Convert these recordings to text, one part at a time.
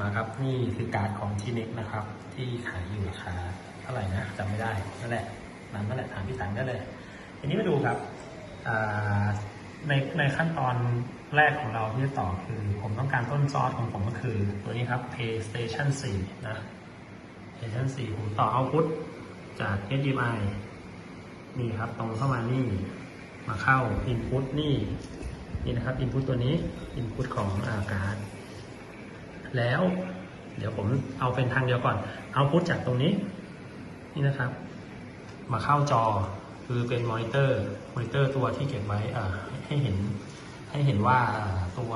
มาครับนี่คือการ์ดของทีเน็กนะครับ ที่ขายอยู่ราคาเท่าไหร่นะจำไม่ได้นั่นแหละนั้นนั่นแหละถามพี่ตังได้เลยทีนี้มาดูครับในในขั้นตอนแรกของเราที่จะต่อคือ ผมต้องการต้นซอสของผมก็คือ ตัวนี้ครับ PlayStation 4 นะ PlayStation 4 ผมต่อเอาพุทจาก HDMI นี่ครับ ตรงเข้ามานี่ มาเข้า Input นี่ นี่นะครับ Input ตัวนี้ Input ของอาการ แล้ว เดี๋ยวผมเอาเป็นทางเดียวก่อน เอาพุทจากตรงนี้ นี่นะครับ มาเข้าจอคือเป็นมอนิเตอร์มอนิเตอร์ตัวที่เก็บไว้อ่าให้เห็นให้เห็นว่าตัว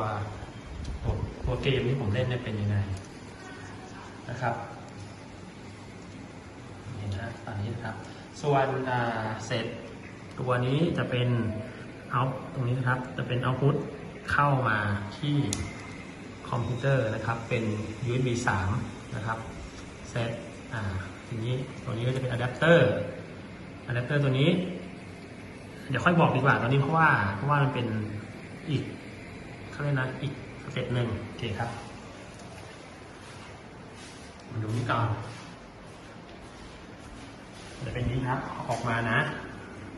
ตัวตัวเกมที่ผมเล่นเนี่ยเป็นยังไงนะครับเห็นนะตอนนี้นะครับ ส่วนอ่าเสร็จตัวนี้จะเป็นเอาตรงนี้นะครับ จะเป็นเอาพุทเข้ามาที่ คอมพิวเตอร์นะครับเป็น USB 3 นะครับเซตอ่าทีนี้ตัวนี้ก็จะเป็นอะแดปเตอร์อะแดปเตอร์ตัวนี้ เดี๋ยวค่อยบอกดีกว่าตอนนี้เพราะว่าเพราะว่ามันเป็นอีกเขาเรียกนะอีกสเต็ปหนึ่งโอเคครับมาดูนี่ก่อนจะเป็นนี้ครับออกมานะ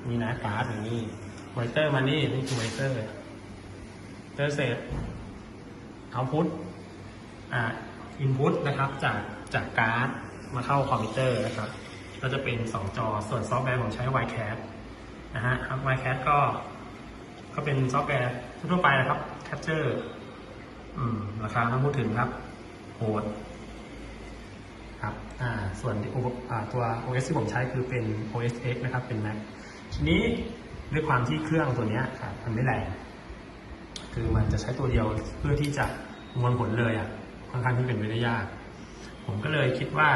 นี่นะการ์ดอย่างนี้มอนิเตอร์มานี่นี่คือมอนิเตอร์เตอร์เสร็จ เอาพุทอ่าอินพุตนะครับจากจากการ์ดมาเข้าคอมพิวเตอร์นะครับ ก็จะเป็น 2 จอส่วนซอฟต์แวร์ผมใช้ YCAT นะฮะครับ YCAT ก็ก็เป็นซอฟต์แวร์ทั่วไปนะครับ Capture อืมราคาต้องพูดถึงครับ โหดครับอ่าส่วนที่อ่าตัว OS ที่ผมใช้คือเป็น OS X นะครับ เป็น Mac ทีนี้ด้วยความที่เครื่องตัวเนี้ยครับมันไม่แรง คือมันจะใช้ตัวเดียวเพื่อที่จะมวลผลเลยอะค่อนข้างที่เป็นไปได้ยาก ผมก็เลยคิดว่า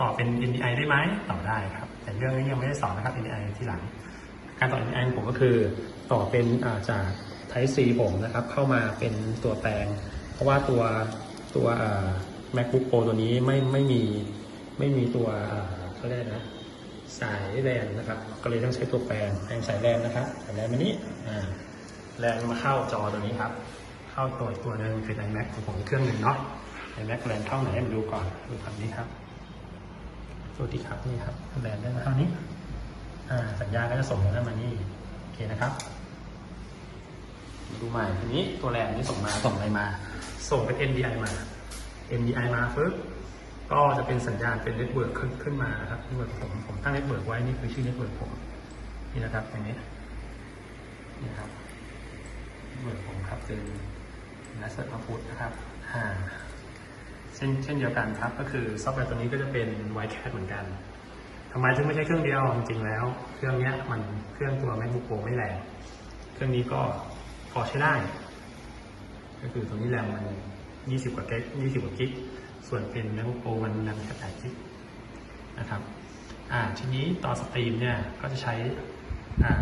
ต่อเป็น NDI ได้ไหมต่อได้ครับ แต่เรื่องนี้ยังไม่ได้สอนนะครับ NDI ที่หลัง การต่อ NDI ผมก็คือต่อเป็นาจาก Type C ผมนะครับ เข้ามาเป็นตัวแปลง เพราะว่าตัวตัว MacBook Pro ตัวนี้ไม่ไม่มีไม่มีตัวเขาเรียกนะสายแลนนะครับ ก็เลยต้องใช้ตัวแปลงแปลงสายแลนนะครับสายแลนมานี้อ่า แลนมาเข้าจอตัวนี้ครับ เข้าตัวอีกตัวหนึ่งเป็น iMac ของผมเครื่องหนึ่งเนาะ iMac แลนเข้าไหนมาดูก่อนดูคำนี้ครับตัวที่ครับนี่ครับแลนได้มาเท่านี้อ่าสัญญาณก็จะส่งมามานี่โอเคนะครับมาดูใหม่ทีนี้ตัวแลนนี่ส่งมาส่งอะไรมา ส่งเป็น NDI มา NDI มาปึ๊บก็จะเป็นสัญญาณเป็นเน็ตเวิร์กขึ้นขึ้นมานะครับเน็ตเวิร์กผมผมตั้งเน็ตเวิร์กไว้นี่คือชื่อเน็ตเวิร์กผมนี่นะครับอย่างนี้นี่ครับ เวิร์ดผมครับเป็นนัสเซอร์มาพุทนะครับอ่าเช่นเช่นเดียวกันครับก็คือซอฟต์แวร์ตัวนี้ก็จะเป็น YCAT เหมือนกันทำไมถึงไม่ใช่เครื่องเดียวจริงๆแล้ว เครื่องเนี้ยมันเครื่องตัว MacBook Pro ไม่แรงเครื่องนี้ก็พอใช้ได้ ก็คือตัวนี้แรงมัน 20 กว่ากิก20 กว่ากิกส่วนเป็น MacBook Pro มันแรงแค่8กิกนะครับอ่าทีนี้ตอนสตรีมเนี่ยก็จะใช้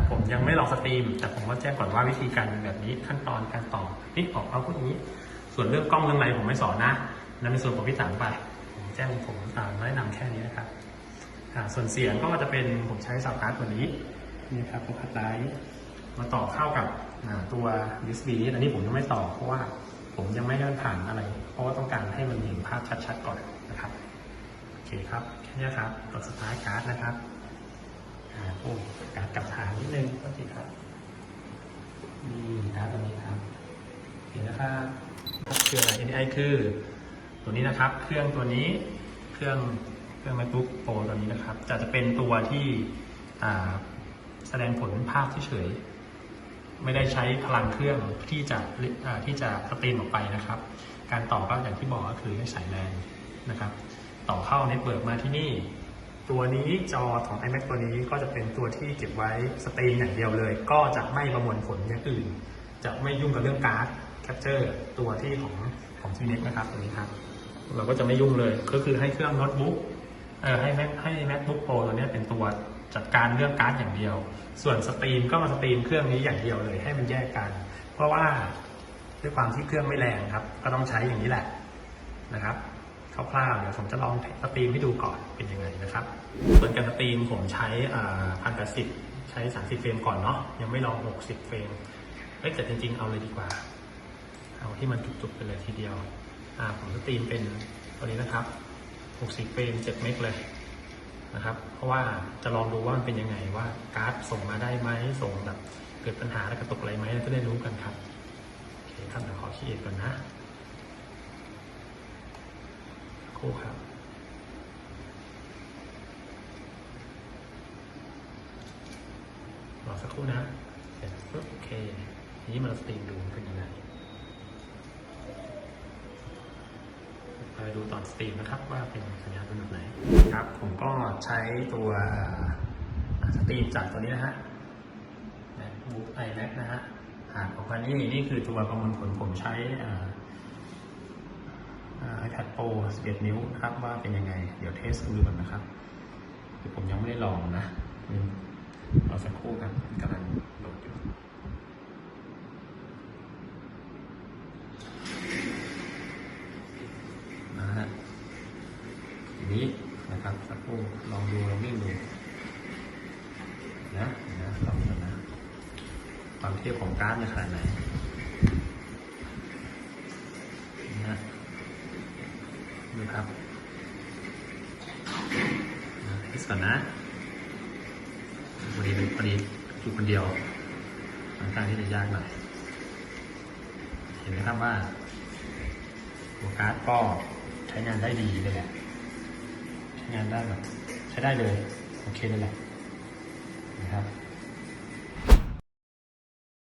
ผมยังไม่ลองสตรีม แต่ผมก็แจ้งก่อนว่าวิธีการเป็นแบบนี้ขั้นตอนการต่อนี่ออกเอาพวกนี้ ส่วนเรื่องกล้องเรื่องอะไรผมไม่สอนนะนั่นเป็นส่วนของพี่ตังไปผมแจ้งผมแนะนำแค่นี้นะครับส่วนเสียงก็จะเป็นผมใช้สาวการ์ดตัวนี้นี่ครับตัวคัดไลท์มาต่อเข้ากับตัว USB อันนี้ผมยังไม่ต่อเพราะว่าผมยังไม่ได้ผ่านอะไร เพราะว่าต้องการให้มันเห็นภาพชัดๆก่อนนะครับ โอเคครับ แค่นี้ครับกดสตาร์ทการ์ดนะครับ อาโอ้การกลับฐานนิดนึงก็สิครับนี่ครับตัวนี้ครับ เห็นนะครับคืออะไร NDI คือ ตัวนี้นะครับ เครื่องตัวนี้เครื่องเครื่อง MacBook Pro ตัวนี้นะครับจะจะเป็นตัวที่แสดงผลภาพเฉยไม่ได้ใช้พลังเครื่องที่จะที่จะสตรีมออกไปนะครับ การต่อก็อย่างที่บอกก็คือให้สายแรงนะครับ ต่อเข้าเน็ตเวิร์กมาที่นี่ ตัวนี้จอของ iMac ตัวนี้ก็จะเป็นตัวที่เก็บไว้สตรีมอย่างเดียวเลย ก็จะไม่ประมวลผลอย่างอื่น จะไม่ยุ่งกับเรื่องการ์ดแคปเจอร์ตัวที่ของของ t ีเน็กนะครับตัวนี้ครับ เราก็จะไม่ยุ่งเลย ก็คือให้เครื่องโน้ตบุ๊กเออให้ Mac ให้ MacBook Pro ตัวนี้เป็นตัวจัดการเรื่องการ์ดอย่างเดียว ส่วนสตรีมก็มาสตรีมเครื่องนี้อย่างเดียวเลยให้มันแยกกัน เพราะว่าด้วยความที่เครื่องไม่แรงครับ ก็ต้องใช้อย่างนี้แหละนะครับ คร่าวๆเดี๋ยวผมจะลองสตรีมให้ดูก่อนเป็นยังไงนะครับ ส่วนการสตรีมผมใช้พันแปดสิบใช้สามสิบเฟรมก่อนเนาะยังไม่ลองหกสิบเฟรมเอ้ยแต่จริงๆ เอาเลยดีกว่า เอาที่มันจุกๆไปเลยทีเดียวอ่าผมสตรีมเป็นตัวนี้นะครับ 60 เฟรม7เมกเลยนะครับ เพราะว่าจะลองดูว่ามันเป็นยังไงว่าการ์ดส่งมาได้ไหมส่งแบบเกิดปัญหาและกระตุกอะไรไหมเราจะได้รู้กันครับ โอเคครับเดี๋ยวขอคีย์ก่อนนะ คู่ครับรอสักครู่นะเสร็จปุ๊บโอเค ทีนี้มาสตรีมดูเป็นยังไงไปดูตอนสตรีมนะครับว่าเป็นสัญญาณเป็นแบบไหนครับผมก็ใช้ตัวสตรีมจากตัวนี้นะฮะ MacBook iMac นะฮะหากออกมานี่นี่คือตัวประมวลผลผมใช้อ่า iPad Pro 11 นิ้วนะครับว่าเป็นยังไง เดี๋ยวเทสดูก่อนนะครับคือผมยังไม่ได้ลองนะเราสักครู่กันกำลังโหลดอยู่นะฮะทีนี้นะครับสักครู่ลองดูลองวิ่งดูนะนะลองดูนะความเทียบของกราฟจะขนาดไหนนะ ดูครับนะเทสก่อนนะวันนี้เป็นพอดีอยู่คนเดียวค่อนข้างที่จะยากหน่อย เห็นไหมครับว่าตัวการ์ดก็ใช้งานได้ดีเลยแหละใช้งานได้แบบใช้ได้เลย โอเคเลยแหละนะครับ